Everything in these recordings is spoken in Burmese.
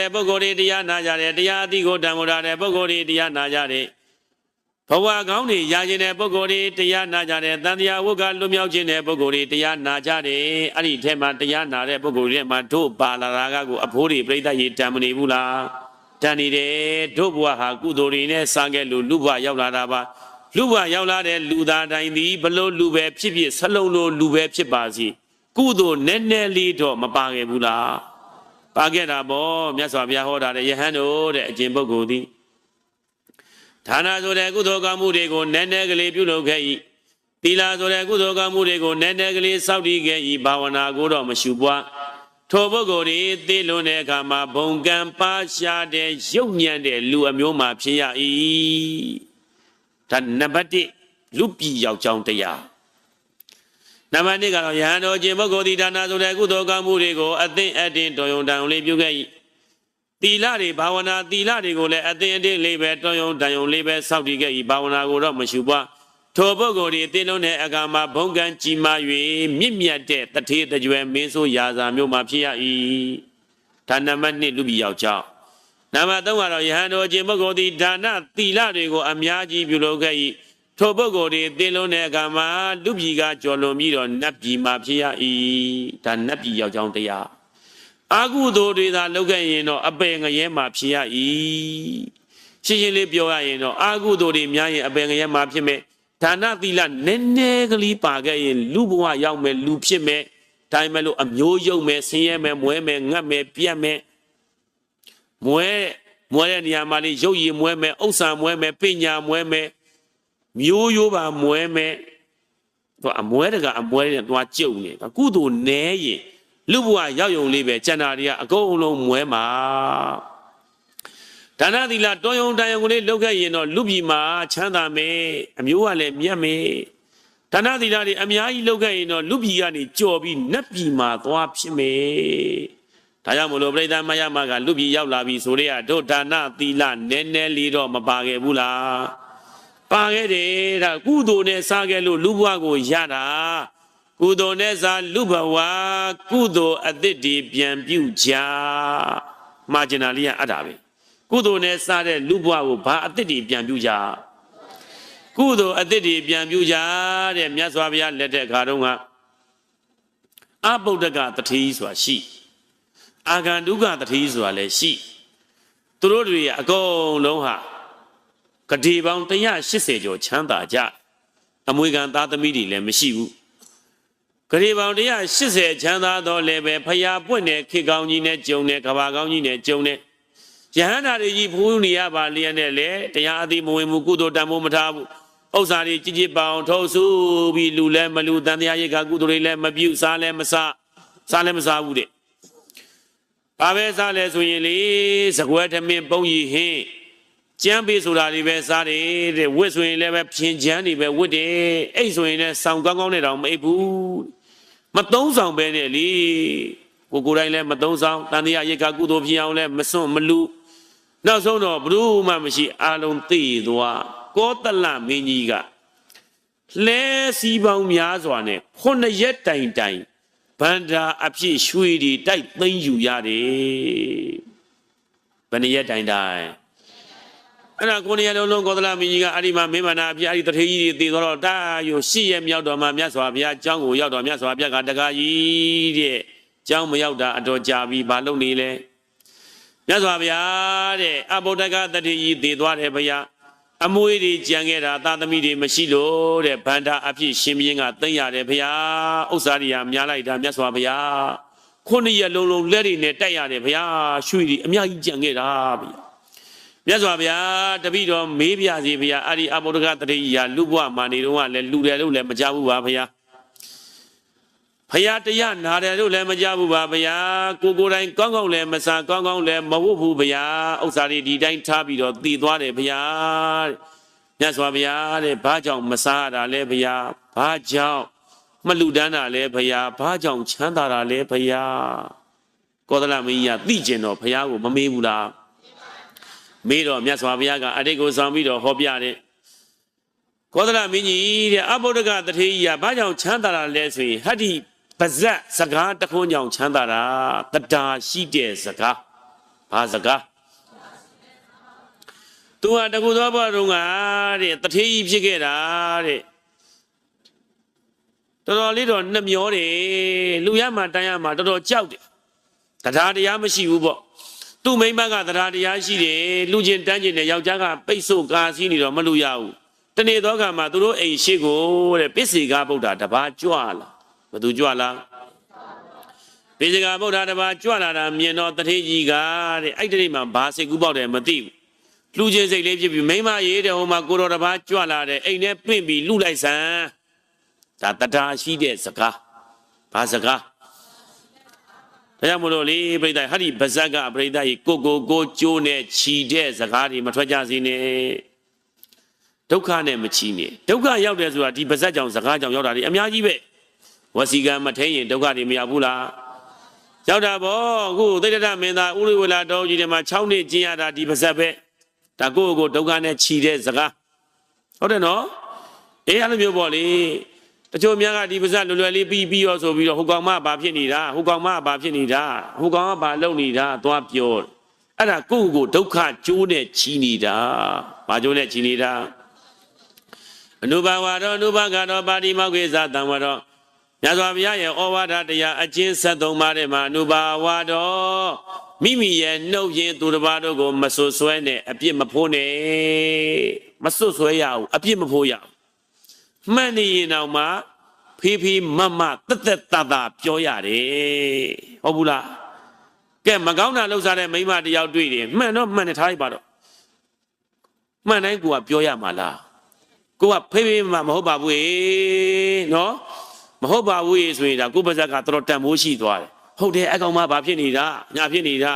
တဲ့ပုဂ္ဂိုလ်တွေတရားနာကြတယ်တရားအသီးကိုတန်ဖိုးထားတဲ့ပုဂ္ဂိုလ်တွေတရားနာကြတယ်ဘဝကောင်းတွေရခြင်းတဲ့ပုဂ္ဂိုလ်တွေတရားနာကြတယ်တန်တရားဝုတ်ကလွတ်မြောက်ခြင်းတဲ့ပုဂ္ဂိုလ်တွေတရားနာကြတယ်အဲ့ဒီထဲမှာတရားနာတဲ့ပုဂ္ဂိုလ်တွေမှာတို့ပါလာတာကကိုအဖိုးတွေပြိဿရေတန်မနေဘူးလားတန်နေတယ်တို့ဘဝဟာကုသိုလ်တွေနဲ့စားခဲ့လို့လူဘဝရောက်လာတာပါလူဘဝရောက်လာတဲ့လူသားတိုင်းသည်ဘလို့လူပဲဖြစ်ဖြစ်ဆလုံးလို့လူပဲဖြစ်ပါစီကုသိုလ်နည်းနည်းလေးတော့မပါခဲ့ဘူးလား ပါခဲ့တာပေါ့မြတ်စွာဘုရားဟောတာတဲ့ယဟန်တို့တဲ့အကျင့်ပုဂ္ဂိုလ်သည်ဌာနဆိုတဲ့ကုသိုလ်ကောင်းမှုတွေကိုနည်းနည်းကလေးပြုလုပ်ခဲ့၏သီလဆိုတဲ့ကုသိုလ်ကောင်းမှုတွေကိုနည်းနည်းကလေးစောင့်တည်ခဲ့၏ဘာဝနာကိုတော့မရှုပွားထိုပုဂ္ဂိုလ်တွေသိလွန်တဲ့အခါမှာဘုံကံပါရှားတဲ့ရုပ်ညံ့တဲ့လူအမျိုးမှာဖြစ်ရ၏ဒါနံပါတ်1လူပြည်ယောက်ျောင်းတရား နံပါတ်2ကတော့ယဟန်တော်ခြင်းပုဂ္ဂိုလ်ဒီဒါနာဆိုတဲ့ကုသိုလ်ကောင်းမှုတွေကိုအသိအတင်းတော်ယုံတန်ယုံလေးပြုခဲ့၏သီလတွေဘာဝနာသီလတွေကိုလည်းအသိအတင်းလေးပဲတော်ယုံတန်ယုံလေးပဲစောင့်တည်ခဲ့၏ဘာဝနာကိုတော့မရှုပွားထိုပုဂ္ဂိုလ်ဒီအသိလုံးတဲ့အခါမှာဘုံကံကြီးမား၍မြင့်မြတ်တဲ့တထေတကြွယ်မင်းဆိုးရာဇာမျိုးမှာဖြစ်ရ၏ဒါနံပါတ်2လူပြည်ယောက်ျောင်းနံပါတ်3ကတော့ယဟန်တော်ခြင်းပုဂ္ဂိုလ်ဒီဒါနသီလတွေကိုအများကြီးပြုလုပ်ခဲ့၏ ထိုပုဂ္ဂိုလ်တွေသိလုံးတဲ့အခါမှာလူပြည်ကကြော်လွန်ပြီးတော့နတ်ပြည်မှာဖြစ်ရ၏ဒါနတ်ပြည်ယောက်ျောင်းတရားအာဟုသိုလ်တွေသာလုပ်ခဲ့ရင်တော့အပယ်ငရဲမှာဖြစ်ရ၏ရှင်းရှင်းလေးပြောရရင်တော့အာဟုသိုလ်တွေများရင်အပယ်ငရဲမှာဖြစ်မယ်ဒါနသီလနည်းနည်းကလေးပါခဲ့ရင်လူဘဝရောက်မယ်လူဖြစ်မယ်ဒါပေမဲ့လို့အမျိုးယုံမယ်ဆင်းရဲမယ်မွဲမယ်ငတ်မယ်ပြတ်မယ်မွဲမွဲတဲ့နေရာမှာလေးရုပ်ရည်မွဲမယ်ဥစ္စာမွဲမယ်ပညာမွဲမယ် မျိုးရိုးပါမွဲမဲ့သူအမွဲတကအမွဲနဲ့သွားကြုံနေတာကုသိုလ်နဲရင်လူဘဝရောက်ယုံလေးပဲကျန်တာတွေကအကုန်လုံးမွဲမှာဒါနသီလတော်ယုံတန်ယုံကလေးလောက်ခဲ့ရင်တော့လူပြည်မှာချမ်းသာမယ်အမျိုးကလည်းမြတ်မယ်ဒါနသီလတွေအများကြီးလောက်ခဲ့ရင်တော့လူပြည်ကနေကြော်ပြီးနတ်ပြည်မှာသွားဖြစ်မယ်ဒါကြောင့်မလို့ပြိဿမယမကလူပြည်ရောက်လာပြီဆိုတဲ့ကတို့ဒါနသီလနည်းနည်းလေးတော့မပါခဲ့ဘူးလား ပါခဲ့တယ်ဒါကုသိုလ်နဲ့စားခဲ့လို့လူဘဝကိုရတာကုသိုလ်နဲ့စားလူဘဝကုသိုလ်အသစ်တွေပြန်ပြုကြမာဂျင်နာလေးကအဲ့ဒါပဲကုသိုလ်နဲ့စားတဲ့လူဘဝကိုဘာအသစ်တွေပြန်ပြုကြကုသိုလ်အသစ်တွေပြန်ပြုကြတဲ့မြတ်စွာဘုရားလက်ထက်ခါတုန်းကအဗုဒ္ဓကတတိဆိုတာရှိအာဂန္တုကတတိဆိုတာလည်းရှိသူတို့တွေကအကုန်လုံးဟာ ဂတိပေါင်း180ကျော်ချမ်းသာကြအမွေခံသားသမီးတွေလည်းမရှိဘူးဂတိပေါင်း180ချမ်းသာတော့လည်းပဲဖရာပွင့်တဲ့ခေကောင်းကြီးနဲ့ဂျုံတဲ့ကဘာကောင်းကြီးနဲ့ဂျုံတဲ့ယဟန္တာတွေကြီးဖူးနေရပါလျက်နဲ့လေတရားအသိမဝင်ဘူးကုသိုလ်တန်ဖို့မထားဘူးဥစ္စာတွေကြည်ကြည်ပအောင်ထုတ်စုပြီးလူလည်းမလူတန်တရားရိတ်ကကုသိုလ်တွေလည်းမပြုစားလည်းမစားစားလည်းမစားဘူးတဲ့ဘာပဲစားလဲဆိုရင်လေစကွဲထမင်းပုံကြီးဟင်း ကျမ်းပေးဆိုတာတွေပဲစားတယ်တဲ့ဝစ်ဆိုရင်လည်းပဲဖြင်ချမ်းတွေပဲဝစ်တယ်အိတ်ဆိုရင်လည်းစောင်ကောင်းကောင်းနဲ့တောင်မအိပ်ဘူးမသုံးဆောင်ပဲနဲ့လေကိုကိုယ်တိုင်းလည်းမသုံးဆောင်တန်တရားရိတ်ကကုသိုလ်ဖြစ်အောင်လည်းမစွန့်မလူနောက်ဆုံးတော့ဘုရုမှမရှိအာလုံးသိသွားကောတလမင်းကြီးကလဲစီပေါင်းများစွာနဲ့ခုနှစ်ရက်တိုင်တိုင်ဗန္ဒာအဖြစ်ရွှေတွေတိုက်သိမ်းယူရတယ်ဘယ်နှစ်ရက်တိုင်တိုင် အဲ့ဒါကိုနေရလုံးလုံးကောသလမင်းကြီးကအဲ့ဒီမှာမင်းမနာအပြအဲ့ဒီတထေကြီးတွေတည်တော့တာယိုရှစ်ရက်မြောက်တော်မှာမြတ်စွာဘုရားအကြောင်းကိုရောက်တော်မြတ်စွာဘုရားကတကားကြီးတဲ့ကျောင်းမရောက်တာအတော်ကြာပြီဘာလုပ်နေလဲမြတ်စွာဘုရားတဲ့အဘုဒ္ဓကတထေကြီးတည်သွားတယ်ဘုရားအမွေတွေကြံခဲ့တာသာသမီတွေမရှိလို့တဲ့ဗန္တာအဖြစ်ရှင်ဘုရင်ကသိမ့်ရတယ်ဘုရားဥစ္စာတွေကများလိုက်တာမြတ်စွာဘုရားခုနှစ်ရက်လုံးလုံးလက်တွေနဲ့တိုက်ရတယ်ဘုရားရွှေတွေအများကြီးကြံခဲ့တာဘုရား မြတ်စွာဘုရားတပိတော်မေးပြစီဘုရားအဲ့ဒီအဘုဒ္ဓကတရိယာလူဘဝမာနေတော့ကလည်းလူတယ်လို့လည်းမကြဘူးပါဘုရားဘုရားတရားနာတယ်လို့လည်းမကြဘူးပါဘုရားကိုကိုယ်တိုင်ကောင်းကောင်းလည်းမစားကောင်းကောင်းလည်းမဝတ်ဘူးဘုရားဥစ္စာတွေဒီတိုင်းထားပြီးတော့တည်သွားတယ်ဘုရားတဲ့မြတ်စွာဘုရားတဲ့ဘာကြောင့်မစားရတာလဲဘုရားဘာကြောင့်မလူဒန်းတာလဲဘုရားဘာကြောင့်ချမ်းသာတာလဲဘုရားကောသလမင်းကြီးကသိကျင်တော့ဘုရားကိုမမေးဘူးလား မေးတော့မြတ်စွာဘုရားကအတိတ်ကိုဆောင်ပြီးတော့ဟောပြတယ်ကောသလမင်းကြီးတဲ့အဘုဒ္ဓကတထေကြီးကဘာကြောင့်ချမ်းသာတာလဲဆိုရင်ဟတ္တိပါဇက်စကားတခွန်းကြောင့်ချမ်းသာတာတတာရှိတဲ့စကားဘာစကားသူဟာတကူသောဘဝတုန်းကတဲ့တထေးကြီးဖြစ်ခဲ့တာတဲ့တော်တော်လေးတော့နှမျောတယ်လူရမှတန်းရမှတော်တော်ကြောက်တယ်တရားတရားမရှိဘူးပေါ့ သူ့မိန်းမကတရားတရားရှိတယ်လူချင်းတန်းချင်းနဲ့ယောက်ျားကပိတ်ဆို့ကာစီးနေတော့မလူရဘူးတနေ့တော့ကမှသူတို့အိမ်ရှိကိုတဲ့ပစ္စေကဗုဒ္ဓတပါးကြွလာဘသူကြွလာပစ္စေကဗုဒ္ဓတပါးကြွလာတာမြင်တော့တထေးကြီးကတဲ့အဲ့ဒီမှာဘာစိတ်ကူးပေါက်တယ်မသိဘူးလူချင်းစိတ်လေးဖြစ်ပြီးမိန်းမရေးတဲ့ဟိုမှာကိုတော်တပါးကြွလာတယ်အိမ်နဲ့ပြင့်ပြီးလူလိုက်စမ်းဒါတရားရှိတဲ့စကားဘာစကား ဒါကြောင့်မလို့လေပြိဿဟာဒီဗဇက်ကပြိဿကြီးကိုကိုကိုကျိုးနဲ့ခြီတဲ့စကားတွေမထွက်ကြစေနဲ့ဒုက္ခနဲ့မချီနဲ့ဒုက္ခရောက်တယ်ဆိုတာဒီဗဇက်ကြောင့်စကားကြောင့်ရောက်တာဒီအများကြီးပဲဝစီကံမထိန်ရင်ဒုက္ခတွေမရောက်ဘူးလားရောက်တာဗောအခုသိတ္တမင်းသားဥရိဝလာတော်ကြီးတွေမှာ6နှစ်ကျင်းရတာဒီဗဇက်ပဲဒါကိုယ့်ကိုယ်ဒုက္ခနဲ့ခြီတဲ့စကားဟုတ်တယ်နော်အေးအဲ့လိုမျိုးပေါ့လေ တချို့များကဒီပါဇက်လွယ်လွယ်လေးပြီးပြီးရောဆိုပြီးတော့ဟိုကောင်မဘာဖြစ်နေတာဟိုကောင်မဘာဖြစ်နေတာဟိုကောင်ကဘာလုပ်နေတာသွားပြောတယ်အဲ့ဒါကိုယ့်ကိုယ်ဒုက္ခကျိုးနဲ့ချီနေတာဘာကျိုးနဲ့ချီနေတာအနုဘာဝရောအနုဘာကတော့ပါတိမောက္ခေသတံဝရောမြတ်စွာဘုရားရဲ့ဩဝါဒတရားအကျဉ်း73ပါးထဲမှာအနုဘာဝတော်မိမိရဲ့နှုတ်ရင်သူတစ်ပါးတို့ကိုမဆွဆွဲနဲ့အပြစ်မဖိုးနဲ့မဆွဆွဲရဘူးအပြစ်မဖိုးရဘူး မှန်နေရင်တော့မှဖေးဖေးမမတက်တက်တတာပြောရတယ်ဟုတ်ဘူးလားကဲမကောင်းတာလှုပ်ရှားတဲ့မိန်းမတယောက်တွေ့တယ်မှန်တော့မှန်တယ်ထားလိုက်ပါတော့မှန်တိုင်းကိုကပြောရမှာလားကိုကဖေးဖေးမမဟုတ်ပါဘူးေနော်မဟုတ်ပါဘူးေဆိုရင်ဒါကိုပါဇက်ကတော်တော်တန်ဖိုးရှိသွားတယ်ဟုတ်တယ်အကောင်မဘာဖြစ်နေတာညာဖြစ်နေတာ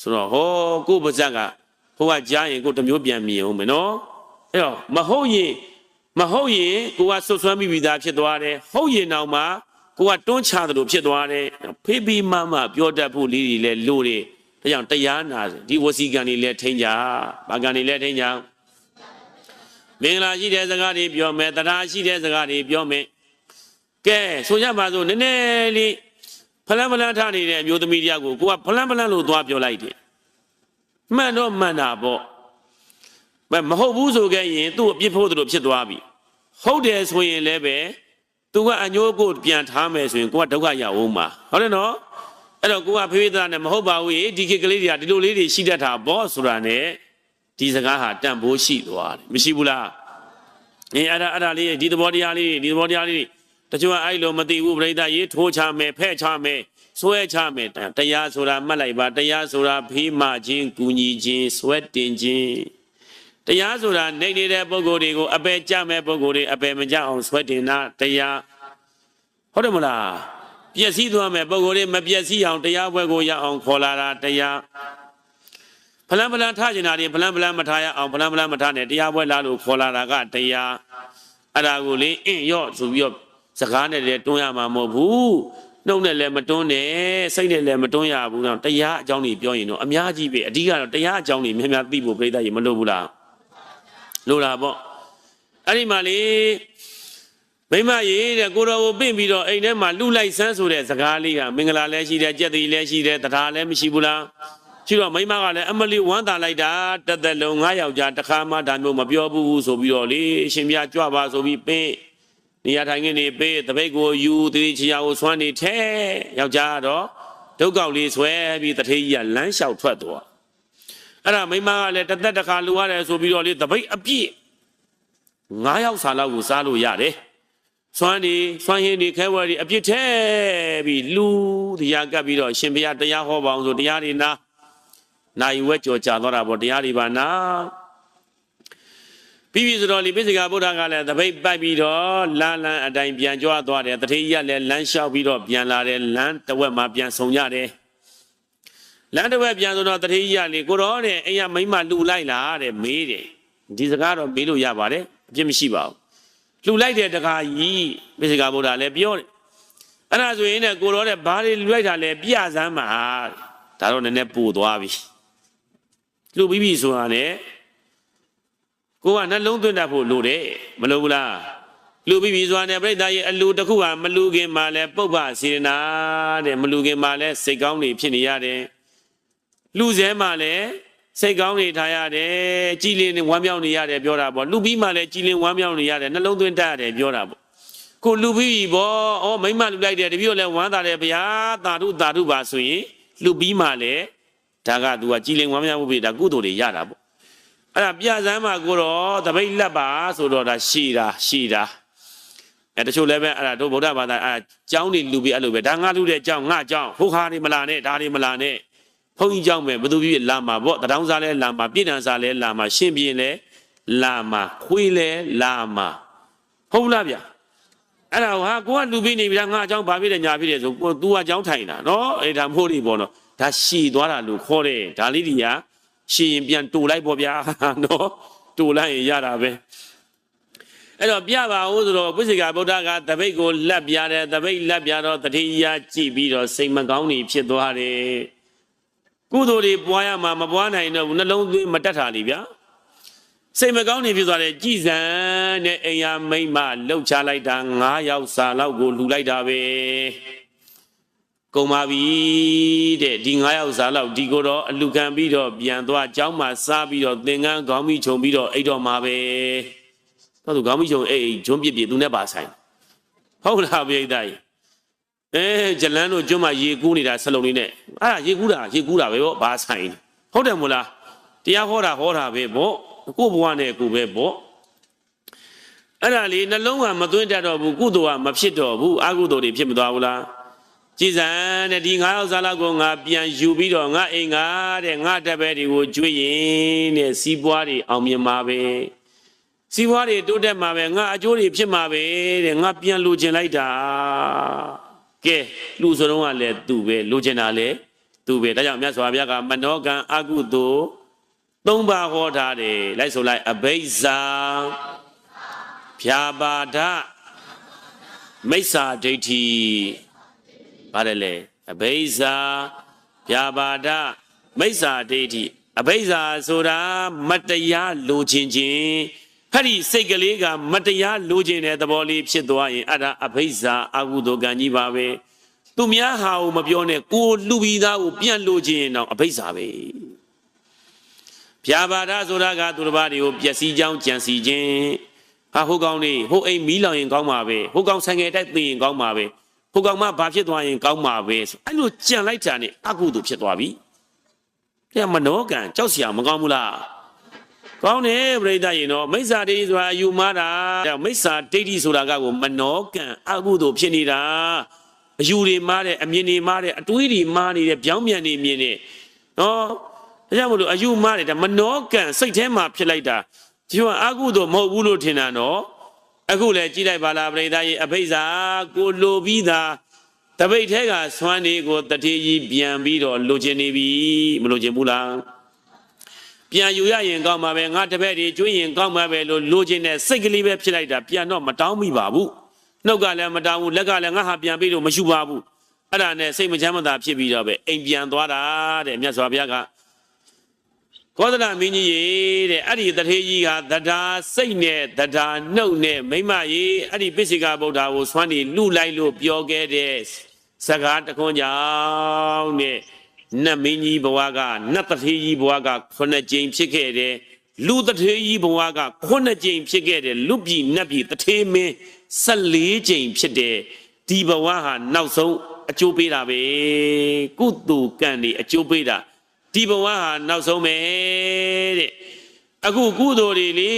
ဆိုတော့ဟောကိုပါဇက်ကဟိုကကြားရင်ကိုတစ်မျိုးပြန်မြင်အောင်မယ်နော်အဲ့တော့မဟုတ်ရင် မဟုတ်ရင်ကိုကဆွဆွမ်းမိပြီးသားဖြစ်သွားတယ်ဟုတ်ရင်တော့မှကိုကတွန်းချတယ်လို့ဖြစ်သွားတယ်ဖေးပြီးမှမှပြောတတ်ဖို့လေးတွေလည်းလို့တယ်ဒါကြောင့်တရားနာဒီဝစီကံတွေလည်းထိန်ကြဘာကံတွေလည်းထိန်ကြမင်္ဂလာရှိတဲ့စကားတွေပြောမယ်တရားရှိတဲ့စကားတွေပြောမယ်ကဲဆိုကြပါစို့နည်းနည်းလေးဖလန်းဖလန်းထနေတဲ့အမျိုးသမီးတရားကိုကိုကဖလန်းဖလန်းလို့သွားပြောလိုက်တယ်မှန်တော့မှန်တာပေါ့ မဟုတ်ဘူးဆိုခဲ့ရင်သူ့အပြစ်ဖို့တို့ဖြစ်သွားပြီဟုတ်တယ်ဆိုရင်လည်းပဲသူကအညိုးကိုပြန်ထားမယ်ဆိုရင်ကိုကဒုက္ခရအောင်မှာဟုတ်တယ်နော်အဲ့တော့ကိုကဖေးဖေးသားနဲ့မဟုတ်ပါဘူးဒီခေတ်ကလေးတွေကဒီလိုလေးတွေရှိတတ်တာဘောဆိုတာနဲ့ဒီစကားဟာတန်ဖိုးရှိသွားတယ်မရှိဘူးလားအင်းအဲ့ဒါအဲ့ဒါလေးဒီသဘောတရားလေးဒီသဘောတရားလေးတချို့ကအဲ့လိုမသိဘူးပြိဿရေးထိုးချမယ်ဖဲ့ချမယ်ဆွဲချမယ်တရားဆိုတာမှတ်လိုက်ပါတရားဆိုတာဖေးမခြင်းကူညီခြင်းဆွဲတင်ခြင်း တရားဆိုတာနေနေတဲ့ပုဂ္ဂိုလ်တွေကိုအပယ်ကြမဲ့ပုဂ္ဂိုလ်တွေအပယ်မကြအောင်ဆွဲတင်တာတရားဟုတ်တယ်မလားပျက်စီးသွားမဲ့ပုဂ္ဂိုလ်တွေမပျက်စီးအောင်တရားဘွဲကိုရအောင်ခေါ်လာတာတရားဖလန်ဖလန်ထားကျင်တာတွေဖလန်ဖလန်မထားရအောင်ဖလန်ဖလန်မထားနဲ့တရားပွဲလာလို့ခေါ်လာတာကတရားအဲ့ဒါကိုလေအင့်ရော့ဆိုပြီးတော့စကားနဲ့လည်းတွန်းရမှာမဟုတ်ဘူးနှုတ်နဲ့လည်းမတွန်းနဲ့စိတ်နဲ့လည်းမတွန်းရဘူးတော့တရားအကြောင်းတွေပြောရင်တော့အများကြီးပဲအဓိကတော့တရားအကြောင်းတွေများများသိဖို့ပြိတ္တရေမလို့ဘူးလား လို့တာပေါ့အဲ့ဒီမှာလေမိမရေတဲ့ကိုတော်ကိုပင့်ပြီးတော့အိမ်ထဲမှာလှုပ်လိုက်ဆန်းဆိုတဲ့စကားလေးကမင်္ဂလာလည်းရှိတယ်ကြက်တီလည်းရှိတယ်တရားလည်းမရှိဘူးလားရှိတော့မိမကလည်းအမလီဝမ်းသာလိုက်တာတသက်လုံးငါးယောက်ျားတစ်ခါမှဒါမျိုးမပြောဘူးဆိုပြီးတော့လေအရှင်ပြကြွပါဆိုပြီးပင့်နေရာထိုင်ခင်းနေပေးတပိတ်ကိုယူတိချရာကိုဆွမ်းနေထဲယောက်ျားကတော့ဒုက္ကောက်လေးဆွဲပြီးတထေးကြီးကလမ်းလျှောက်ထွက်သွား အဲ့ဒါမိမကလည်းတသက်တစ်ခါလူရတယ်ဆိုပြီးတော့လေတပိတ်အပြည့်၅ယောက်စာလောက်ကိုစားလို့ရတယ်စွမ်းနေစွမ်းရင်းနေခဲဝဲဒီအပြစ်ထဲပြီးလူတရားကပ်ပြီးတော့ရှင်ဘုရားတရားဟောပါအောင်ဆိုတရားတွေနာနိုင်ဝဲကြော်ကြသွားတာပေါ့တရားတွေပါနာပြီးပြီဆိုတော့ဒီပိစိကဗုဒ္ဓကလည်းတပိတ်ပိုက်ပြီးတော့လမ်းလမ်းအတိုင်းပြန်ကြွားသွားတယ်တထေးကြီးကလည်းလမ်းလျှောက်ပြီးတော့ပြန်လာတယ်လမ်းတစ်ဝက်မှာပြန်ဆုံကြတယ် လမ်းတစ်ဝက်ပြန်ဆိုတော့တထေးကြီးကလေကိုတော့တဲ့အိမ်ကမိမလူလိုက်လာတဲ့မေးတယ်ဒီစကားတော့မေးလို့ရပါတယ်အပြစ်မရှိပါဘူးလူလိုက်တဲ့တခါကြီးပိစိကဗုဒ္ဓလည်းပြောတယ်အဲ့ဒါဆိုရင်ねကိုတော့တဲ့ဘာတွေလူလိုက်တာလဲပြစမ်းပါဒါတော့နည်းနည်းပို့သွားပြီလူပြီးပြီဆိုတာ ਨੇ ကိုကနှလုံးသွင်းတတ်ဖို့လိုတယ်မလိုဘူးလားလူပြီးပြီဆိုတာ ਨੇ ပြိတ္တာရဲ့အလူတစ်ခုဟာမလူခင်မှာလဲပုပ္ပစေနာတဲ့မလူခင်မှာလဲစိတ်ကောင်းနေဖြစ်နေရတယ် လူစဲမှာလည်းစိတ်ကောင်းနေထားရတယ်ကြည်လင်ဝမ်းမြောက်နေရတယ်ပြောတာပေါ့လူပြီးမှလည်းကြည်လင်ဝမ်းမြောက်နေရတယ်နှလုံးသွင်းတတ်ရတယ်ပြောတာပေါ့ကိုလူပြီးပေါ့ဩမိမလူလိုက်တယ်တပည့်တော်လည်းဝမ်းသာတယ်ဗျာတာဓုတာဓုပါဆိုရင်လူပြီးမှလည်းဒါက तू ကကြည်လင်ဝမ်းမြောက်မှုပြီဒါကုသိုလ်တွေရတာပေါ့အဲ့ဒါပြစမ်းမှာကိုတော့တပိတ်လက်ပါဆိုတော့ဒါရှည်တာရှည်တာအဲတချို့လည်းပဲအဲ့ဒါတို့ဗုဒ္ဓဘာသာအဲ့ကျောင်းတွေလူပြီးအဲ့လိုပဲဒါငါလူတဲ့ကျောင်းငါကျောင်းဟိုခါတွေမလာနဲ့ဒါတွေမလာနဲ့ ဘုန်းကြီးကျောင်းပဲဘသူပြည့်လာမှာပေါ့တထောင်စားလဲလာမှာပြည်တန်စားလဲလာမှာရှင်ပြင်းလဲလာမှာခွေးလဲလာမှာဟုတ်လားဗျအဲ့ဒါဟာကိုကလူပြီးနေပြီလားငါအကြောင်းဘာဖြစ်တယ်ညာဖြစ်တယ်ဆိုကို तू အကြောင်းထိုင်တာနော်အဲ့ဒါမဟုတ်ဘူးပေါ့နော်ဒါရှည်သွားတာလို့ခေါ်တယ်ဒါလေးတွေကရှည်ရင်ပြန်တူလိုက်ပေါ့ဗျာနော်တူလိုက်ရင်ရတာပဲအဲ့တော့ပြပါဦးဆိုတော့ပုစိကဗုဒ္ဓကတပိတ်ကိုလက်ပြတယ်တပိတ်လက်ပြတော့တတိယကြည့်ပြီးတော့စိတ်မကောင်းနေဖြစ်သွားတယ် ကုသိုလ်တွေပွားရမှာမပွားနိုင်တော့ဘူးနှလုံးသွင်းမတက်တာလीဗျာစိတ်မကောင်းနေဖြစ်သွားတယ်ကြည်စံနဲ့အိမ်ယာမိမ့်မလှုပ်ချလိုက်တာ9ယောက်စာလောက်ကိုလှူလိုက်တာပဲကုန်ပါပြီတဲ့ဒီ9ယောက်စာလောက်ဒီကိုတော့အလူခံပြီးတော့ပြန်သွားเจ้าမှာစားပြီးတော့သင်္ကန်းခေါင်းမိခြုံပြီးတော့အိတ်တော်မှာပဲတော့သူခေါင်းမိခြုံအိတ်ဂျွန်းပြစ်ပြစ်သူနဲ့ပါဆိုင်ဟုတ်လားပြိတ္တာကြီး အဲဂျလန်းတို့ကျွန်းမှာရေကူးနေတာဆလုံလေးနဲ့အဲ့ဒါရေကူးတာရေကူးတာပဲဗောဘာဆိုင်ဟုတ်တယ်မို့လားတရားဟောတာဟောတာပဲဗောကို့ဘဝနဲ့ကိုပဲဗောအဲ့ဒါလေနှလုံးကမသွင်းတတ်တော့ဘူးကုသိုလ်ကမဖြစ်တော့ဘူးအကုသိုလ်တွေဖြစ်မသွားဘူးလားကြည်စံတဲ့ဒီငါးယောက်စားလောက်ကိုငါပြန်ယူပြီးတော့ငါအိမ်ကတဲ့ငါတက်ပဲတွေကိုကျွေးရင်တဲ့စီးပွားတွေအောင်မြင်မှာပဲစီးပွားတွေတိုးတက်မှာပဲငါအကျိုးတွေဖြစ်မှာပဲတဲ့ငါပြန်လူကျင်လိုက်တာ ကဲလူစလုံးကလည်းသူ့ပဲလူကျင်တာလည်းသူ့ပဲဒါကြောင့်မြတ်စွာဘုရားကမနောကံအကုသိုလ်သုံးပါးဟောထားတယ်လိုက်ဆိုလိုက်အဘိဇာဖြာပါဒမိစ္ဆာဒိဋ္ဌိပါတယ်လေအဘိဇာဖြာပါဒမိစ္ဆာဒိဋ္ဌိအဘိဇာဆိုတာမတရားလိုချင်ခြင်း ဖက်ဒီစိတ်ကလေးကမတရားလိုချင်တဲ့သဘောလေးဖြစ်သွားရင်အဲ့ဒါအဘိဇ္ဇာအကုသိုလ်ကံကြီးပါပဲသူများဟာကိုမပြောနဲ့ကိုလူပြီးသားကိုပြန်လိုချင်ရင်တော့အဘိဇ္ဇာပဲဖြာပါဒဆိုတာကသူတစ်ပါးတွေကိုပျက်စီးကြောင်းကြံစီခြင်းဟာဟိုကောင်နေဟိုအိမ်မီးလောင်ရင်ကောင်းပါပဲဟိုကောင်ဆိုင်ငယ်တိုက်သိရင်ကောင်းပါပဲဟိုကောင်မှဘာဖြစ်သွားရင်ကောင်းပါပဲအဲ့လိုကြံလိုက်တာနဲ့အကုသိုလ်ဖြစ်သွားပြီတဲ့မနောကံကြောက်စရာမကောင်းဘူးလား ကောင်းတယ်ပြိဿရင်တော့မိစ္ဆာဒိဋ္ဌိဆိုတာအယူမှားတာမိစ္ဆာဒိဋ္ဌိဆိုတာကကိုမနောကံအကုသို့ဖြစ်နေတာအယူတွေမှားတယ်အမြင်တွေမှားတယ်အတွေးတွေမှားနေတဲ့ပြောင်းပြန်နေမြင်နေနော်ဒါကြောင့်မလို့အယူမှားတယ်ဒါမနောကံစိတ်ထဲမှာဖြစ်လိုက်တာဒီကအကုသို့မဟုတ်ဘူးလို့ထင်တာနော်အခုလည်းကြည့်လိုက်ပါလားပြိဿရေအဖိဇာကိုလိုပြီးသားတပိတ်ထဲကဆွမ်းနေကိုတတိကြီးပြန်ပြီးတော့လိုချင်နေပြီမလိုချင်ဘူးလား ပြန်ယူရရင်ကောင်းမှာပဲငါတပည့်တွေကျွေးရင်ကောင်းမှာပဲလို့လိုချင်တဲ့စိတ်ကလေးပဲဖြစ်လိုက်တာပြန်တော့မတောင်းမိပါဘူးနှုတ်ကလည်းမတောင်းဘူးလက်ကလည်းငါဟာပြန်ပြီးတော့မရှိပါဘူးအဲ့ဒါနဲ့စိတ်မချမ်းမသာဖြစ်ပြီးတော့ပဲအိမ်ပြန်သွားတာတဲ့မြတ်စွာဘုရားကကောသလမင်းကြီးရေတဲ့အဲ့ဒီတထေးကြီးကသဒ္ဓါစိတ်နဲ့သဒ္ဓါနှုတ်နဲ့မိမရေအဲ့ဒီပိစိကဗုဒ္ဓကိုဆွမ်းနေလူလိုက်လို့ပြောခဲ့တဲ့စကားတခွန်းကြောင့်တဲ့ နတ်မင်းကြီးဘဝကနတ်တထေးကြီးဘဝကခုနှစ်ကြိမ်ဖြစ်ခဲ့တယ်လူတထေးကြီးဘဝကခုနှစ်ကြိမ်ဖြစ်ခဲ့တယ်လူပြည်နတ်ပြည်တထေးမင်း14ကြိမ်ဖြစ်တယ်ဒီဘဝဟာနောက်ဆုံးအကျိုးပေးတာပဲကုသိုလ်ကံတွေအကျိုးပေးတာဒီဘဝဟာနောက်ဆုံးပဲတဲ့အခုကုသိုလ်တွေလေ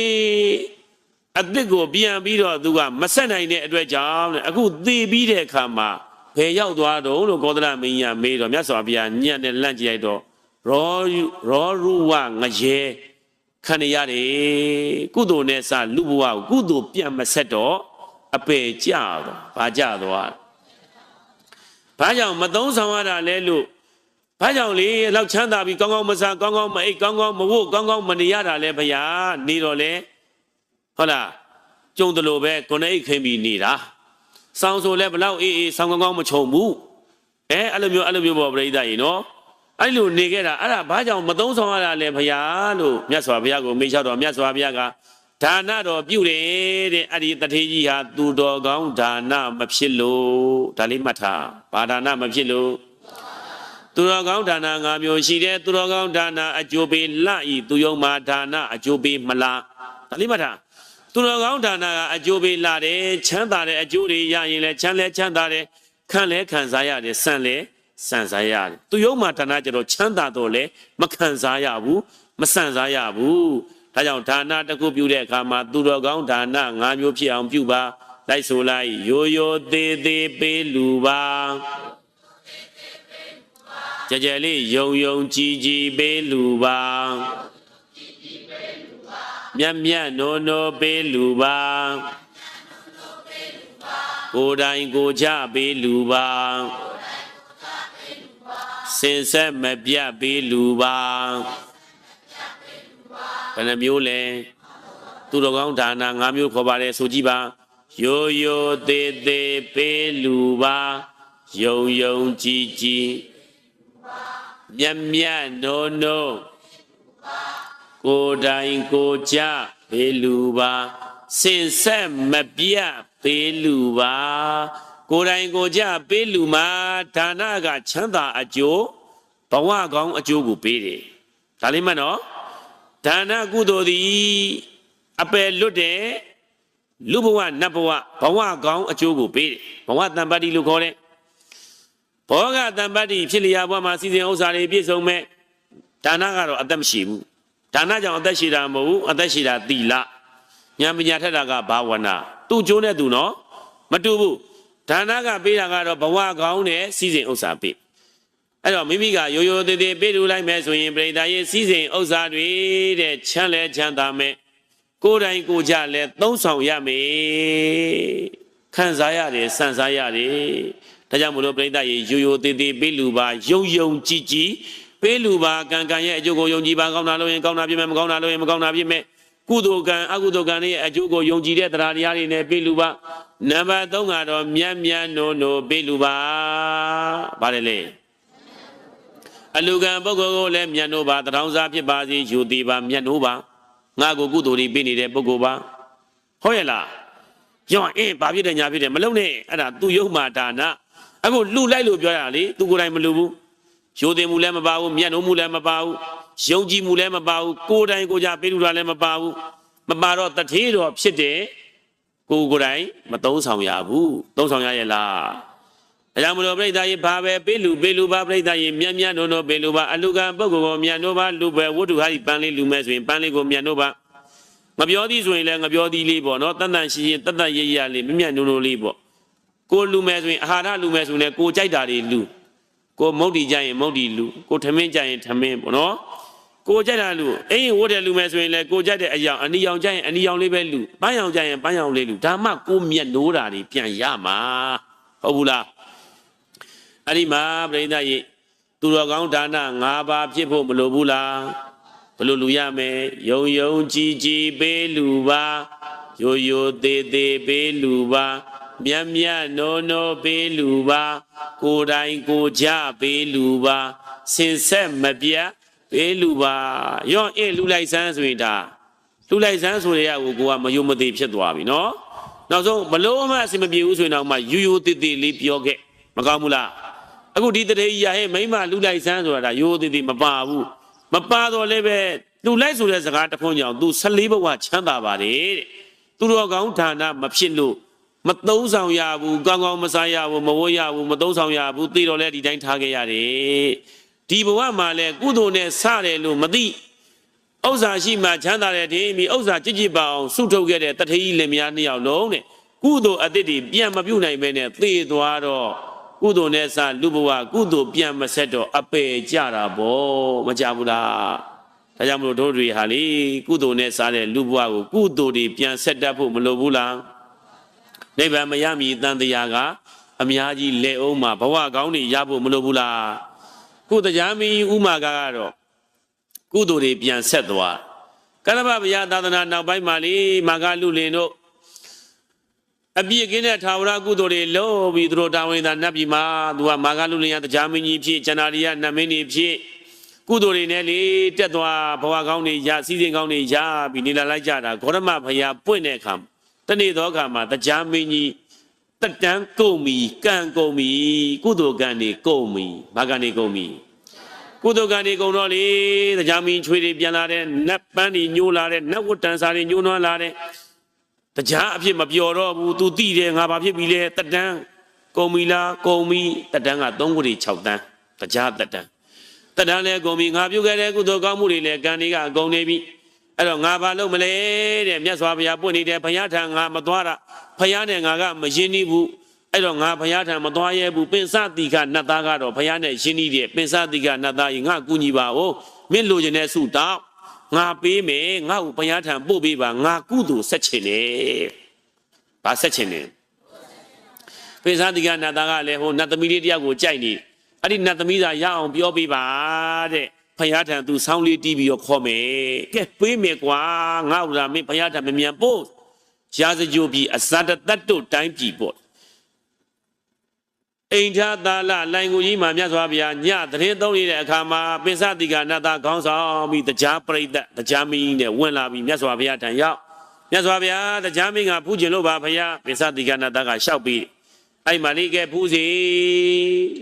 အစ်စ်ကိုပြန်ပြီးတော့သူကမဆက်နိုင်တဲ့အတွက်ကြောင့်တဲ့အခုသေပြီးတဲ့အခါမှာ ဘယ်ရောက်သွားတော့လို့ကောသလမင်းကြီးမေးတော့မြတ်စွာဘုရားညံ့နဲ့လန့်ကြည့်လိုက်တော့ရောရောရုဝငရေခံရရတယ်ကုသိုလ်နဲ့စလူဘဝကိုကုသိုလ်ပြန်မဆက်တော့အပေကြတော့ဘာကြသွားဘာကြောင့်မသုံးဆောင်ရတာလဲလို့ဘာကြောင့်လေလောက်ချမ်းသာပြီးကောင်းကောင်းမစားကောင်းကောင်းမအိပ်ကောင်းကောင်းမဝတ်ကောင်းကောင်းမနေရတာလဲဘုရားနေတော့လေဟုတ်လားကြုံတယ်လို့ပဲကိုယ်နဲ့အိတ်ခင်ပြီးနေတာ ဆောင်းဆိုလဲဘလောက်အေးအေးဆောင်းကောင်းကောင်းမခြုံဘူးအဲအဲ့လိုမျိုးအဲ့လိုမျိုးပေါ့ပြိဿကြီးနော်အဲ့လိုနေခဲ့တာအဲ့ဒါဘာကြောင့်မသုံးဆောင်ရတာလဲဘုရားလို့မြတ်စွာဘုရားကိုမေးလျှောက်တော့မြတ်စွာဘုရားကဒါနတော်ပြုတယ်တဲ့အဲ့ဒီတထေကြီးဟာသူတော်ကောင်းဒါနမဖြစ်လို့ဒါလေးမှတ်ထားဘာဒါနမဖြစ်လို့သူတော်ကောင်းဒါန၅မျိုးရှိတယ်သူတော်ကောင်းဒါနအကျိုးပေးလှဤသူယုံမှာဒါနအကျိုးပေးမလားဒါလေးမှတ်ထား သူတော်ကောင်းဒါနကအကျိုးပေးလှတယ်ချမ်းသာတဲ့အကျိုးတွေရရင်လည်းချမ်းလဲချမ်းသာတယ်ခံလဲခံစားရတယ်ဆန်လဲဆန်စားရတယ်သူယုံမှာဒါနကျတော့ချမ်းသာတော့လဲမခံစားရဘူးမဆန်စားရဘူးဒါကြောင့်ဒါနတစ်ခုပြုတဲ့အခါမှာသူတော်ကောင်းဒါန၅မျိုးဖြစ်အောင်ပြုပါလိုက်ဆိုလိုက်ရိုးရိုးသေးသေးပေးလူပါကြကြလေးယုံယုံကြည်ကြည်ပေးလူပါ မြတ်မြတ်နိုးနိုးပေးလူပါကိုယ်တိုင်ကိုယ်ချပေးလူပါစင်ဆက်မပြတ်ပေးလူပါဘယ်နှမျိုးလဲသူတော်ကောင်းဒါန၅မျိုးခေါ်ပါတယ်ဆိုကြည့်ပါရိုးရိုးသေးသေးပေးလူပါယုံယုံကြည်ကြည်မြတ်မြတ်နိုးနိုး ကိုယ်တိုင်ကိုယ်ချပေးလူပါစင်ဆက်မပြတ်ပေးလူပါကိုယ်တိုင်ကိုယ်ချပေးလူမှာဒါနကချမ်းသာအကျိုးဘဝကောင်းအကျိုးကိုပေးတယ်ဒါလေးမှတ်နော်ဒါနကုသိုလ်သည်အပယ်လွတ်တယ်လူဘဝနတ်ဘဝဘဝကောင်းအကျိုးကိုပေးတယ်ဘဝတံပတ္တိလို့ခေါ်တယ်ဘောဂတံပတ္တိဖြစ်လျာဘဝမှာစီစဉ်ဥစ္စာတွေပြည့်စုံမဲ့ဒါနကတော့အသက်မရှိဘူး ဒါနကြောင့်အသက်ရှိတာမဟုတ်ဘူးအသက်ရှိတာသီလဉာဏ်ပညာထက်တာကဘာဝနာသူ့ကျိုးနဲ့သူနော်မတူဘူးဒါနကပေးတာကတော့ဘဝကောင်းတဲ့စီစဉ်ဥစ္စာပေးအဲ့တော့မိမိကရိုးရိုးသေးသေးပေးလူလိုက်မယ်ဆိုရင်ပြိတ္တာရဲ့စီစဉ်ဥစ္စာတွေတဲ့ချမ်းလဲချမ်းသာမယ်ကိုယ်တိုင်ကိုယ်ကြလဲသုံးဆောင်ရမယ်ခံစားရတယ်စံစားရတယ်ဒါကြောင့်မလို့ပြိတ္တာရဲ့ရိုးရိုးသေးသေးပေးလူပါယုံယုံကြည်ကြည် ပေးလူပါကံကံရဲ့အကျိုးကိုယုံကြည်ပါကောင်းတာလို့ရင်ကောင်းတာဖြစ်မယ်မကောင်းတာလို့ရင်မကောင်းတာဖြစ်မယ်ကုသိုလ်ကံအကုသိုလ်ကံရဲ့အကျိုးကိုယုံကြည်တဲ့တရားတရားတွေနဲ့ပေးလူပါနံပါတ်3ကတော့မြတ်မြတ်နိုးနိုးပေးလူပါဗါတယ်လေအလူကံပုဂ္ဂိုလ်ကိုလည်းမြတ်နိုးပါတထောင်စားဖြစ်ပါစေယူသေးပါမြတ်နိုးပါငါကိုကုသိုလ်တွေပေးနေတဲ့ပုဂ္ဂိုလ်ပါဟုတ်ရဲ့လားကြောင့်အင်းဘာဖြစ်တယ်ညာဖြစ်တယ်မလုံနဲ့အဲ့ဒါသူယုံမာဒါနအခုလှလိုက်လို့ပြောရတာလေသူကိုယ်တိုင်မလူဘူး ရိုသေမှုလည်းမပါဘူးမြတ်နိုးမှုလည်းမပါဘူးယုံကြည်မှုလည်းမပါဘူးကိုယ်တိုင်ကိုယ်ကြပေးလူတာလည်းမပါဘူးမပါတော့တထေးတော်ဖြစ်တယ်ကိုယ်ကိုယ်တိုင်မသုံးဆောင်ရဘူးသုံးဆောင်ရရဲ့လားဒါကြောင့်မလို့ပြိဿရေဘာပဲပေးလူပေးလူပါပြိဿရေမြတ်မြတ်နိုးနိုးပေးလူပါအလူကံပုဂ္ဂိုလ်ကိုမြတ်နိုးပါလူပဲဝတ္ထုဟာဒီပန်းလေးလူမဲ့ဆိုရင်ပန်းလေးကိုမြတ်နိုးပါငပြောသည်ဆိုရင်လည်းငပြောသည်လေးပေါ့နော်တန်တန်ရှိရင်တတ်တတ်ရရလေးမြတ်မြတ်နိုးနိုးလေးပေါ့ကိုလူမဲ့ဆိုရင်အာဟာရလူမဲ့ဆိုရင်ကိုကြိုက်တာတွေလူ ကိုမုတ်တီကြရင်မုတ်တီလူကိုထမင်းကြရင်ထမင်းပေါ့နော်ကိုကြိုက်တာလူအိမ်ဝတ်တဲ့လူမဲ့ဆိုရင်လည်းကိုကြိုက်တဲ့အယောင်အနီရောင်ကြရင်အနီရောင်လေးပဲလူပန်းရောင်ကြရင်ပန်းရောင်လေးလူဒါမှကိုမြတ်နိုးတာတွေပြန်ရမှာဟုတ်ဘူးလားအဲ့ဒီမှာပြိဿရေသူတော်ကောင်းဒါန၅ပါးဖြစ်ဖို့မလိုဘူးလားဘယ်လိုလူရမယ်ယုံယုံကြည်ကြည်ပေးလူပါရိုးရိုးသေးသေးပေးလူပါ မြတ်မြတ်နိုးနိုးပေးလူပါ ကိုယ်တိုင်ကိုကြပေးလူပါစင်ဆက်မပြတ်ပေးလူပါရော့အေးလူလိုက်စမ်းဆိုရင်ဒါလူလိုက်စမ်းဆိုတဲ့ရကိုကိုကမယုံမသေးဖြစ်သွားပြီနော်နောက်ဆုံးဘလို့မှအဆင်မပြေဘူးဆိုရင်တော့မှယူယူသေးသေးလေးပြောခဲ့မကောင်းဘူးလားအခုဒီတရေကြီးရဟဲ့မိမလူလိုက်စမ်းဆိုတာဒါရိုးသေးသေးမပါဘူးမပါတော့လည်းပဲလူလိုက်ဆိုတဲ့စကားတစ်ခွန်းကြောင့် तू 14ဘဝချမ်းသာပါတယ်တဲ့သူတော်ကောင်းဌာနမဖြစ်လို့ မသုံးဆောင်ရဘူးကောင်းကောင်းမစားရဘူးမဝတ်ရဘူးမသုံးဆောင်ရဘူးသိတော့လဲဒီတိုင်းထားခဲ့ရတယ်ဒီဘဝမှာလဲကုသိုလ်နဲ့စတယ်လို့မသိဥစ္စာရှိမှချမ်းသာတယ်ထင်ပြီးဥစ္စာကြည်ကြည်ပါအောင်စုထုတ်ခဲ့တဲ့တထေးကြီးလင်မယားနှစ်ယောက်လုံးတဲ့ကုသိုလ်အသစ်တွေပြန်မပြုတ်နိုင်ပဲနဲ့သေသွားတော့ကုသိုလ်နဲ့စလူဘဝကုသိုလ်ပြန်မဆက်တော့အပေကြတာပေါ့မကြဘူးလားဒါကြောင့်မလို့တို့တွေဟာလေကုသိုလ်နဲ့စားတဲ့လူဘဝကိုကုသိုလ်တွေပြန်ဆက်တတ်ဖို့မလိုဘူးလား နိဗ္ဗာန်မရမီတန်တရားကအများကြီးလက်အောင်မှာဘဝကောင်းတွေရဖို့မလိုဘူးလားခုတရားမင်းဥမာကကတော့ကုသိုလ်တွေပြန်ဆက်သွားကလပဗျာသာသနာနောက်ပိုင်းမှာလေမာဂလူလင်တို့အပြည့်ကင်းတဲ့ထာဝရကုသိုလ်တွေလုပ်ပြီးသူတို့တာဝန်သာနတ်ပြည်မှာသူကမာဂလူလင်ရတရားမင်းကြီးဖြစ်ကျန်တာတွေကနတ်မင်းကြီးဖြစ်ကုသိုလ်တွေနဲ့လေတက်သွားဘဝကောင်းတွေရစီစဉ်ကောင်းတွေရပြီးနေလာလိုက်ကြတာဂေါရမဘုရားပွင့်တဲ့အခါ တနေ့သောအခါမှာတရားမင်းကြီးတက်တန်းကုန်ပြီကံကုန်ပြီကုသိုလ်ကံတွေကုန်ပြီဘာကံတွေကုန်ပြီကုသိုလ်ကံတွေကုန်တော့လေတရားမင်းချွေတွေပြန်လာတဲ့နတ်ပန်းတွေညိုးလာတဲ့နတ်ဝတ္တန်စာတွေညိုးနွမ်းလာတဲ့တရားအဖြစ်မပြော်တော့ဘူး तू သိတယ်ငါဘာဖြစ်ပြီလဲတက်တန်းကုန်ပြီလားကုန်ပြီတက်တန်းက3ခုတွေ6တန်းတရားတက်တန်းတက်တန်းလည်းကုန်ပြီငါပြုခဲ့တဲ့ကုသိုလ်ကောင်းမှုတွေလည်းကံတွေကအကုန်နေပြီ အဲ့တော့ငါဘာလုပ်မလဲတဲ့မြတ်စွာဘုရားပွင့်နေတယ်ဘုရားထံငါမသွားတာဘုရားနဲ့ငါကမရင်းနှီးဘူးအဲ့တော့ငါဘုရားထံမသွားရဲဘူးပင်စတိကနတ်သားကတော့ဘုရားနဲ့ရင်းနှီးတယ်ပင်စတိကနတ်သားကြီးငါကူညီပါဦးမင်းလိုချင်တဲ့ဆုတောင်းငါပေးမယ်ငါ့ကိုဘုရားထံပို့ပေးပါငါကုသိုလ်ဆက်ချင်တယ်ဘာဆက်ချင်တယ်ပင်စတိကနတ်သားကလည်းဟိုနတ်သမီးလေးတယောက်ကိုကြိုက်နေအဲ့ဒီနတ်သမီးသာရအောင်ပြောပေးပါတဲ့ ဘုရားထံသူဆောင်းလေးတီးပြီးတော့ခေါ်မယ်ကဲပေးမယ်ကွာငါ့ဥရာမင်းဘုရားထံမမြန်ပို့ရာဇကြိုပြီအဇတတတ်တို့တိုင်းပြီပေါ့အိန္ဒာသာလလိုင်ကိုကြီးမှာမြတ်စွာဘုရားညသတင်းသုံးနေတဲ့အခါမှာပင်စတိကနာတာခေါင်းဆောင်ပြီးတရားပရိသတ်တရားမင်းနဲ့ဝင်လာပြီးမြတ်စွာဘုရားထံရောက်မြတ်စွာဘုရားတရားမင်းကဖူးကျင်လို့ပါဘုရားပင်စတိကနာတာကလျှောက်ပြီး အဲ့မှာလေးကဲဖူးစီ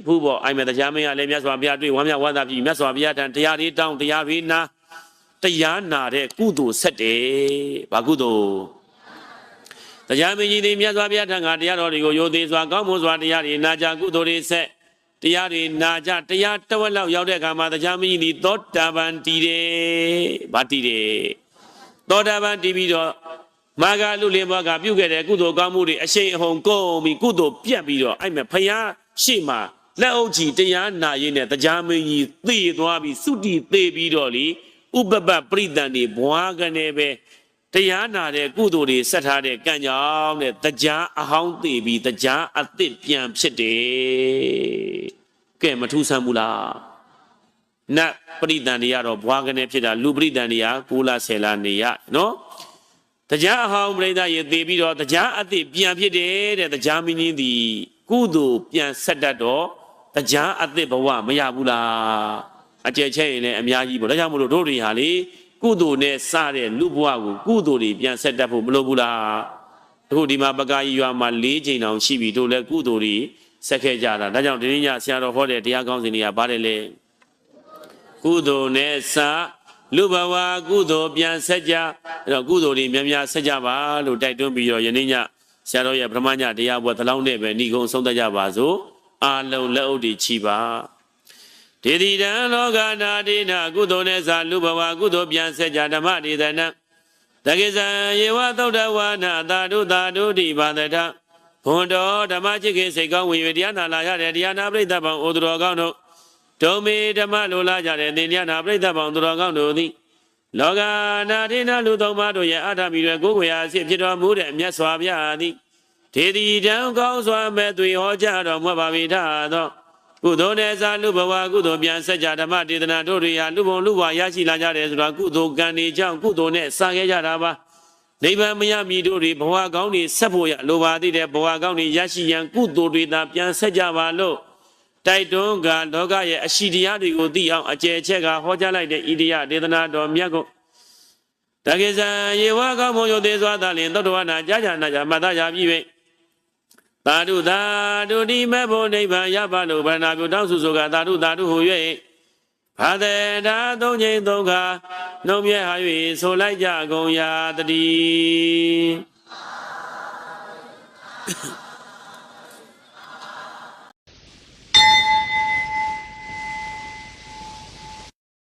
ဖူးပေါ့အဲ့မှာတရားမင်းကလည်းမြတ်စွာဘုရားတွေ့ဝမ်းမြောက်ဝမ်းသာပြီးမြတ်စွာဘုရားထံတရားလေးတောင်းတရားလေးနာတရားနာတဲ့ကုသိုလ်ဆက်တယ်ဘာကုသိုလ်တရားမင်းကြီးသည်မြတ်စွာဘုရားထံကတရားတော်တွေကိုယိုသေးစွာကောင်းမွန်စွာတရားတွေနာကြကုသိုလ်တွေဆက်တရားတွေနာကြတရားတဝက်လောက်ရောက်တဲ့အခါမှာတရားမင်းကြီးသည်သောတာပန်တည်တယ်ဗာတည်တယ်သောတာပန်တည်ပြီးတော့ မာဂလူလင်ဘွားကပြုတ်ခဲ့တဲ့ကုသိုလ်ကောင်းမှုတွေအရှိန်အဟုန်ကုန်ပြီးကုသိုလ်ပြတ်ပြီးတော့အဲ့မဲ့ဖယားရှေ့မှာလက်အုပ်ချီတရားနာရင်းနဲ့တရားမင်းကြီးသေသွားပြီးသုတိသေပြီးတော့လေဥပပပရိသန်တွေဘွားကနေပဲတရားနာတဲ့ကုသိုလ်တွေဆက်ထားတဲ့ကံကြောင့်တဲ့တရားအဟောင်းသေပြီးတရားအသစ်ပြန်ဖြစ်တယ်ကဲမထူးဆန်းဘူးလားနတ်ပရိသန်တွေကတော့ဘွားကနေဖြစ်တာလူပရိသန်တွေက9လ10လနေရနော် တရားအဟောင်းပရိသတ်ရေသေပြီးတော့တရားအသစ်ပြန်ဖြစ်တယ်တဲ့တရားမင်းကြီးသည်ကုသိုလ်ပြန်ဆက်တတ်တော့တရားအသစ်ဘဝမရဘူးလားအကျယ်ချဲ့ရင်လည်းအများကြီးပေါ့ဒါကြောင့်မလို့တို့တွေဟာလေကုသိုလ်နဲ့စတဲ့လူဘဝကိုကုသိုလ်တွေပြန်ဆက်တတ်ဖို့မလိုဘူးလားအခုဒီမှာပကာကြီးရွာမှာ၄ချိန်တောင်ရှိပြီတို့လည်းကုသိုလ်တွေဆက်ခဲ့ကြတာဒါကြောင့်ဒီနေ့ညဆရာတော်ဟောတဲ့တရားကောင်းစဉ်တွေကဘာလဲလဲကုသိုလ်နဲ့စ လူဘဝကုသိုလ်ပြန်ဆက်ကြအဲ့တော့ကုသိုလ်တွေများများဆက်ကြပါလို့တိုက်တွန်းပြီးတော့ယနေ့ညဆရာတော်ရဲ့ပထမညတရားပွဲသလောင်းနဲ့ပဲဏိကုံဆုံးသက်ကြပါစို့အာလုံးလက်အုပ်တွေချီပါဒေတိတံလောကနာတိနာကုသိုလ်နဲ့စာလူဘဝကုသိုလ်ပြန်ဆက်ကြဓမ္မဒေသနံတကိဇံယေဝသုဒ္ဓဝါနာသာဓုသာဓုတိပါဒထဘွန်တော်ဓမ္မချစ်ခင်စိတ်ကောင်းဝင်၍တရားနာလာရတဲ့တရားနာပရိသတ်ပေါင်းဩသူတော်ကောင်းတို့ ဒုံမေဓမ္မလိုလားကြတဲ့သင်တရားနာပရိသတ်ပေါင်းသူတော်ကောင်းတို့သည်လောကနာတိနာလူသုံးပါးတို့ရဲ့အာထမီတွေကိုယ်ကိုယ်ရာအဖြစ်ဖြစ်တော်မူတဲ့မြတ်စွာဘုရားသည်ဒေတိတံကောင်းစွာမဲ့သွေဟောကြားတော်မူပါပြီထသောကုသိုလ်နဲ့စာလူဘဝကုသိုလ်ပြန်ဆက်ကြဓမ္မဒေသနာတို့တွေဟာလူဘုံလူဘဝရရှိလာကြတယ်ဆိုတာကုသိုလ်ကံတွေကြောင့်ကုသိုလ်နဲ့စာခဲ့ကြတာပါနိဗ္ဗာန်မရမီတို့တွေဘဝကောင်းတွေဆက်ဖို့ရလိုပါသေးတယ်ဘဝကောင်းတွေရရှိရန်ကုသိုလ်တွေသာပြန်ဆက်ကြပါလို့ တိုက်တွန်းကလောကရဲ့အရှိတရားတွေကိုသိအောင်အကျယ်ချက်ကဟောကြားလိုက်တဲ့ဣတိယဒေသနာတော်မြတ်ကိုတကိဇံယေဝကောင်းမွန်ယုသေးစွာသာလင်သောတဝနာကြာကြာနာကြာမတကြာပြီပဲသာဓုသာဓုတိမေဖို့နိဗ္ဗာန်ရပါလို့ဗန္နာပြုတောင်းစုဆိုကသာဓုသာဓုဟူ၍ဘာတေတာသုံးချိန်သုံးခါနှုံမြဲဟာ၍ဆိုလိုက်ကြကုန်ရာတည်း